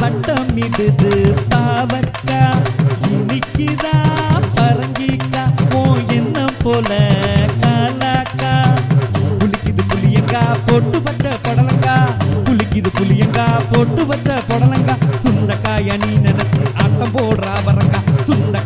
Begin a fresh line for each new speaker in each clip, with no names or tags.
வட்டம் இடுது பாவக்கா. இனிக்குதா பரங்கிக்கா. ஓ என்ன போல காலாக்கா. குளிக்குது புளியங்கா போட்டு வச்ச படலங்கா. குளிக்குது புளியங்கா போட்டு வச்ச படலங்கா. சுண்டக்காய அணி நினைச்சு ஆட்டம் போடுறா வரங்கா சுண்டக்காய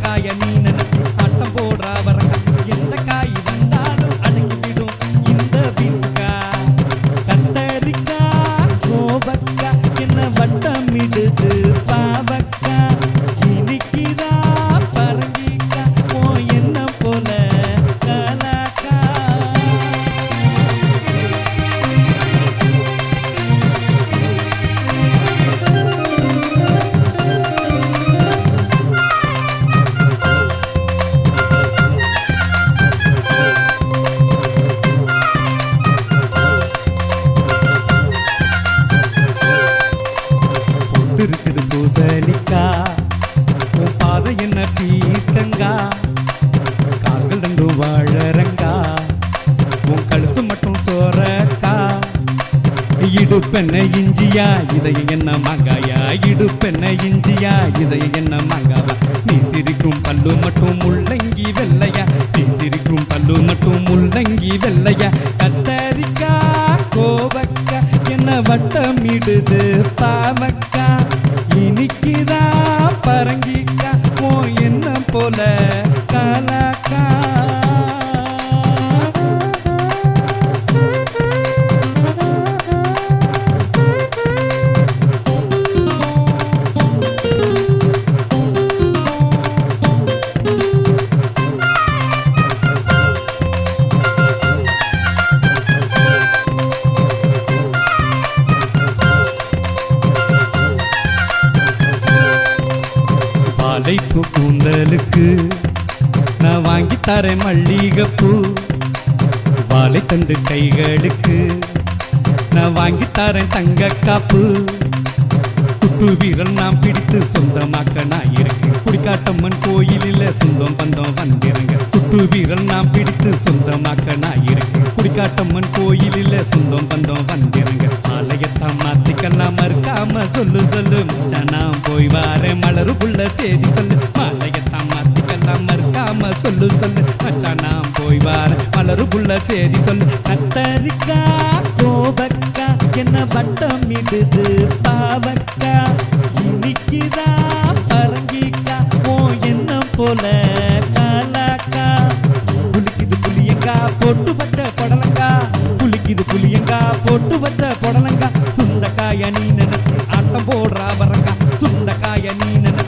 பூசணிக்கா பாதை என்ன பீர்க்கங்கா கால்கள் ரெண்டும் வாழறங்கா? உன் கழுத்து மட்டும் சோறக்கா இடுப்பென்ன இஞ்சியா? இதயம் என்ன மாங்காயா? இடுப்பென்ன இஞ்சியா? இதயம் என்ன மாங்காவா? நீ சிரிக்கும் பல்லு மட்டும் முள்ளங்கி வெள்ளையா? நீ சிரிக்கும் பல்லு மட்டும் முள்ளங்கி வெள்ளையா? கத்தரிக்கா கோவக்கா என்ன வட்டமிடுது பாவக்கா பரங்கிக்கா ஓ என்ன போல? பாலைப்பு கூந்தலுக்கு நான் வாங்கி தரேன் மல்லிகைப்பூ. வாழைத்தண்டு கைகளுக்கு நான் வாங்கி தரேன் தங்க காப்பு குட்டு வீரன் நான் பிடித்து சொந்தமாக்க நான் இருக்கு குடிக்காட்டம்மன் கோயிலில் சொந்தம் பந்தம் வந்திருங்க. குட்டு வீரன் நான் பிடித்து சொந்தமாக்க நான் இருக்கு குடிக்காட்டம்மன் கோயிலில் சொந்தம் பந்தம் வந்திருங்க ஆலயத்தான் மாத்திக்கலாம் மறுக்காம சொல்லு சொல்லு. மச்சான் நான் போய் வாரேன். மலருக்குள்ள தேதி சொல்லு. மாலையத்தான் மாத்திக்கலாம் மறுக்காம சொல்லு சொல்லு. மச்சான் நான் போய் வார மலருக்குள்ள தேதி சொல்லு. கத்தரிக்கா கோபக்கா என்ன பட்டம் இடுது? பாவக்கா தொட்டு வச்ச புடலங்கா. சுண்டக்காய நீ நினைச்சு ஆட்டம் போடுறா வரங்கா. சுண்டக்காய நீ நினைச்சு